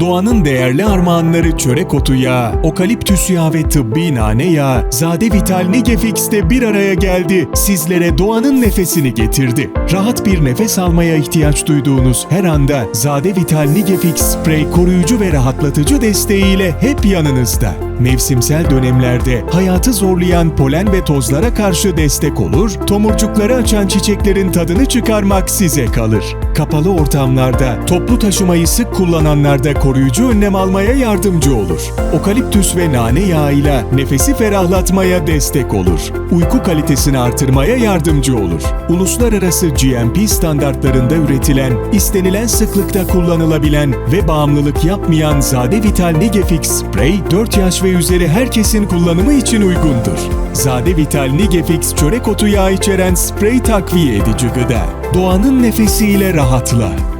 Doğanın değerli armağanları çörek otu yağı, okaliptüs yağı ve tıbbi nane yağı, Zade Vital Nigefix'te bir araya geldi. Sizlere doğanın nefesini getirdi. Rahat bir nefes almaya ihtiyaç duyduğunuz her anda Zade Vital Nigefix sprey koruyucu ve rahatlatıcı desteğiyle hep yanınızda. Mevsimsel dönemlerde hayatı zorlayan polen ve tozlara karşı destek olur, tomurcukları açan çiçeklerin tadını çıkarmak size kalır. Kapalı ortamlarda, toplu taşımayı sık kullananlarda koruyucu önlem almaya yardımcı olur. Okaliptüs ve nane yağıyla nefesi ferahlatmaya destek olur. Uyku kalitesini artırmaya yardımcı olur. Uluslararası GMP standartlarında üretilen, istenilen sıklıkta kullanılabilen ve bağımlılık yapmayan Zade Vital Nigefix Spray 4 yaş ve üzeri herkesin kullanımı için uygundur. Zade Vital Nigefix çörek otu yağı içeren sprey takviye edici gıda. Doğanın nefesiyle rahatla.